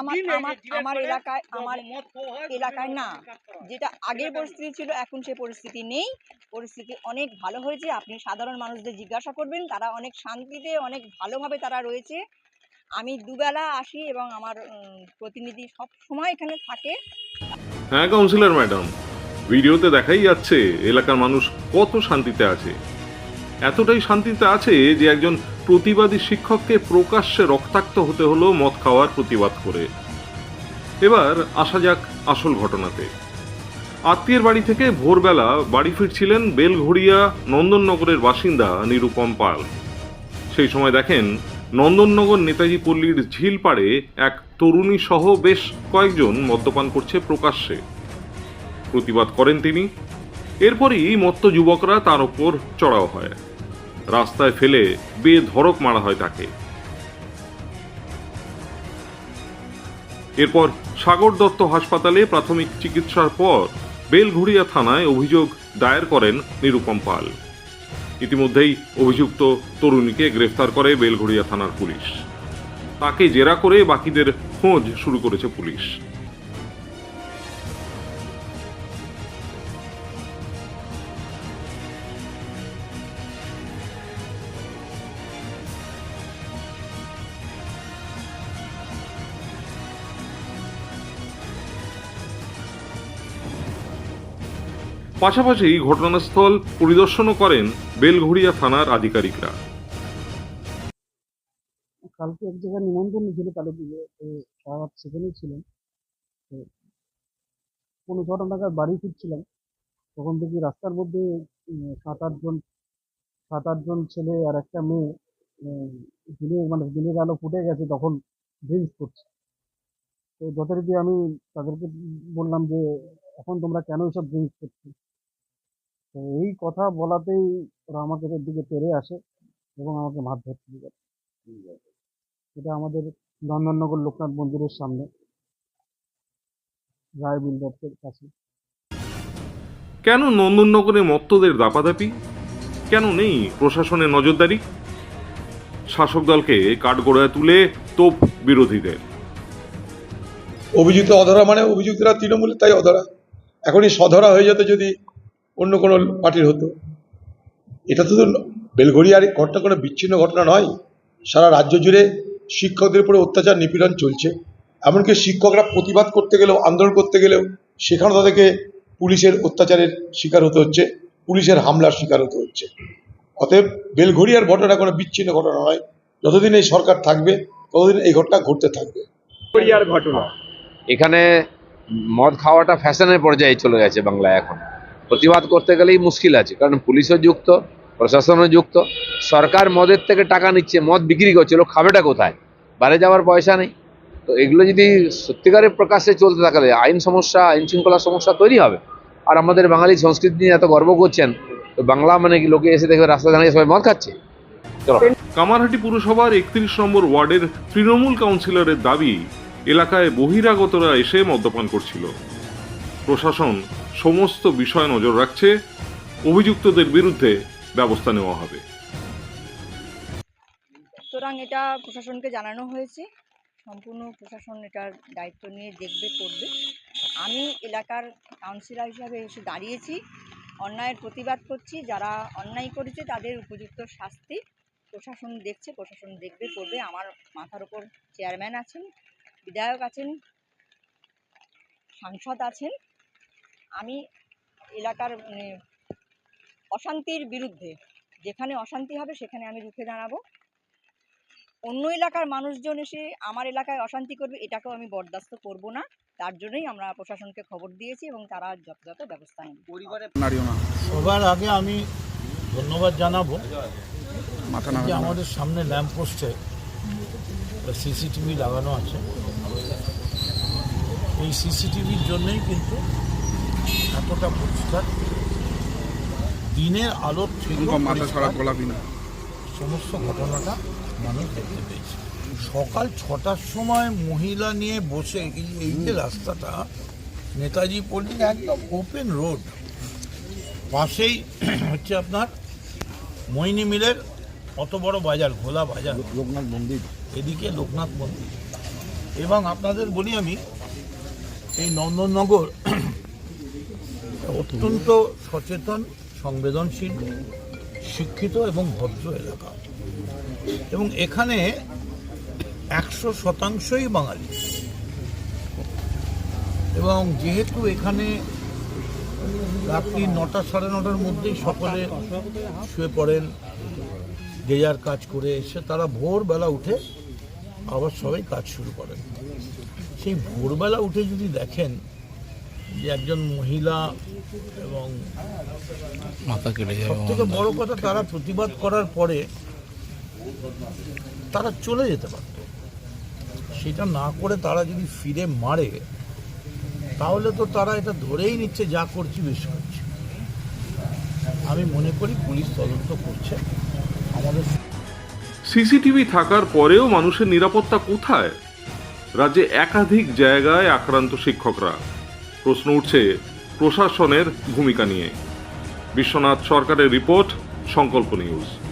আমার এলাকায় আমার এলাকায় না। যেটা আগের পরিস্থিতি ছিল এখন সে পরিস্থিতি নেই। পরিস্থিতি অনেক ভালো হয়েছে। আপনি সাধারণ মানুষদের জিজ্ঞাসা করবেন তারা অনেক শান্তিতে অনেক ভালোভাবে তারা রয়েছে। আমি দুবেলা আসি এবং আমার প্রতিনিধি সব সময় এখানে থাকে। হ্যাঁ কাউন্সিলর ম্যাডাম ভিডিওতে দেখাই যাচ্ছে এলাকার মানুষ কত শান্তিতে আছে। এতটাই শান্তিতে আছে যে একজন প্রতিবাদী শিক্ষককে প্রকাশ্যে রক্তাক্ত হতে হলো মদ খাওয়ার প্রতিবাদ করে। এবার আসা যাক আসল ঘটনাতে। আত্মীয়ের বাড়ি থেকে ভোরবেলা বাড়ি ফিরছিলেন বেলঘড়িয়া নন্দননগরের বাসিন্দা নিরুপম পাল। সেই সময় দেখেন নন্দননগর নেতাজি পল্লীর ঝিল পাড়ে এক তরুণী সহ বেশ কয়েকজন মদ্যপান করছে প্রকাশ্যে। প্রতিবাদ করেন তিনি। এরপরই মত্ত যুবকরা তার ওপর চড়াও হয়। রাস্তায় ফেলে বেধড়ক মারা হয় তাকে। এরপর সাগর দত্ত হাসপাতালে প্রাথমিক চিকিৎসার পর বেলঘুরিয়া থানায় অভিযোগ দায়ের করেন নিরুপম পাল। ইতিমধ্যেই অভিযুক্ত তরুণীকে গ্রেফতার করে বেলঘড়িয়া থানার পুলিশ। তাকে জেরা করে বাকিদের খোঁজ শুরু করেছে পুলিশ। পাশাপাশি ঘটনাস্থল পরিদর্শনও করেন বেলঘড়িয়া থানার আধিকারিকরা। কালকে এক জায়গায় নিমন্ত্রণ ছিল কালী পুজো তো সারা সেখানেই ছিলেন। কোনো ছটা নাগাদ বাড়ি ফিরছিলাম তখন দেখি রাস্তার মধ্যে সাত আটজন সাত আটজন ছেলে আর একটা মেয়ে দিনের মানে দিনের আলো ফুটে গেছে, তখন ড্রিঙ্কস করছে। তো যথারীতি আমি তাদেরকে বললাম যে, এখন তোমরা কেন এসব ড্রিঙ্কস করছ? এই কথা বলাতেই ওরা আমাকে দিকে তেড়ে আসে এবং আমাকে মারধর শুরু করে। এটা আমাদের নন্দননগর লোকনাথ মন্দিরের সামনে। রায় বিল্ডার্সের কাছে। কেন নন্দননগরে মত্তদের দাপাদাপি? কেন নেই প্রশাসনের নজরদারি? শাসক দলকে কাঠগড়ায় তুলে তোপ বিরোধীদের। অভিযুক্ত অধরা মানে অভিযুক্তরা তৃণমূলের তাই অধরা। এখনই সধরা হয়ে যেত যদি অন্য কোনো পার্টির হতো। এটা তো বেলঘড়িয়ার ঘটনা কোনো বিচ্ছিন্ন ঘটনা নয়। সারা রাজ্য জুড়ে শিক্ষকদের উপরে অত্যাচার নিপীড়ন চলছে। এমনকি শিক্ষকরা প্রতিবাদ করতে গেলেও আন্দোলন করতে গেলেও সেখানেও তাদেরকে পুলিশের অত্যাচারের শিকার হতে হচ্ছে পুলিশের হামলার শিকার হতে হচ্ছে। অতএব বেলঘড়িয়ার ঘটনা কোনো বিচ্ছিন্ন ঘটনা নয়। যতদিন এই সরকার থাকবে ততদিন এই ঘটনা ঘটতে থাকবে। ঘটনা। এখানে মদ খাওয়াটা ফ্যাশনের পর্যায়ে চলে গেছে বাংলায় এখন। প্রতিবাদ করতে গেলেই মুশকিল আছে, কারণ পুলিশও যুক্ত, প্রশাসনও যুক্ত। সরকার মদের থেকে টাকা নিচ্ছে, মদ বিক্রি করছে, লোক খাবেটা কোথায়? বাইরে যাওয়ার পয়সা নেই। তো এগুলো যদি সত্যিকারের প্রকাশ্যে চলতে থাকলে আইন সমস্যা, আইন শৃঙ্খলার সমস্যা তৈরি হবে। আর আমাদের বাঙালি সংস্কৃতি নিয়ে এত গর্ব করছেন, তো বাংলা মানে কি, লোকে এসে দেখবে রাস্তা দাঁড়িয়ে সবাই মদ খাচ্ছে? কামারহাটি পুরসভার একত্রিশ নম্বর ওয়ার্ডের তৃণমূল কাউন্সিলরের দাবি, এলাকায় বহিরাগতরা এসে মদ্যপান করছিল। প্রশাসন সমস্ত বিষয় নজর রাখছে, অভিযুক্তদের বিরুদ্ধে ব্যবস্থা নেওয়া হবে। সুতরাং এটা প্রশাসনকে জানানো হয়েছে। সম্পূর্ণ প্রশাসন এটার দায়িত্ব নিয়ে দেখবে, করবে। আমি এলাকার কাউন্সিলর হিসাবে এসে দাঁড়িয়েছি, অন্যায়ের প্রতিবাদ করছি। যারা অন্যায় করেছে তাদের উপযুক্ত শাস্তি প্রশাসন দেখছে, প্রশাসন দেখবে, করবে। আমার মাথার ওপর চেয়ারম্যান আছেন, বিধায়ক আছেন, সাংসদ আছেন। আমি এলাকার মানে, অশান্তির বিরুদ্ধে যেখানে অশান্তি হবে সেখানে আমি রুখে দাঁড়াবো। অন্য এলাকার মানুষজন এসে আমার এলাকায় অশান্তি করবে এটাকেও আমি বরদাস্ত করব না। তার জন্যই আমরা প্রশাসনকে খবর দিয়েছি এবং তারা যথাযথ ব্যবস্থা নেবে সবার আগে আমি ধন্যবাদ জানাব যে আমাদের সামনে ল্যাম্প পোস্টে সিসিটিভি লাগানো আছে। এই সিসিটিভির জন্যই কিন্তু এতটা পরিষ্কার? দিনের আলোর থেকেও পরিষ্কার সমস্ত ঘটনাটা মানুষ দেখতে পেয়েছে। সকাল ছটার সময় মহিলা নিয়ে বসে এই এই যে রাস্তাটা নেতাজি পল্লী একদম ওপেন রোড পাশেই হচ্ছে আপনার মইনি মিলের অত বড় বাজার ঘোলা বাজার। লোকনাথ মন্দির। এদিকে লোকনাথ মন্দির। এবং আপনাদের বলি আমি এই নন্দননগর অত্যন্ত সচেতন, সংবেদনশীল, শিক্ষিত এবং ভদ্র এলাকা। এবং এখানে একশো শতাংশই বাঙালি। এবং যেহেতু এখানে রাত্রি নটা সাড়ে নটার মধ্যেই সকলে শুয়ে পড়েন, যে যার কাজ করে এসে তারা ভোরবেলা উঠে আবার সবাই কাজ শুরু করেন। সেই ভোরবেলা উঠে যদি দেখেন যে একজন মহিলা এবং মাথা কেটে সব থেকে বড় কথা তারা প্রতিবাদ করার পরে তারা চলে যেতে পারত। সেটা না করে তারা যদি ফিরে মারে তাহলে তো তারা এটা ধরেই নিচ্ছে যা করছি বেশ করছি। আমি মনে করি পুলিশ তদন্ত করছে। আমাদের সিসিটিভি থাকার পরেও মানুষের নিরাপত্তা কোথায়? রাজ্যে একাধিক জায়গায় আক্রান্ত শিক্ষকরা। প্রশ্ন উঠছে প্রশাসনের ভূমিকা নিয়ে। বিশ্বনাথ সরকারের রিপোর্ট সংকল্প নিউজ।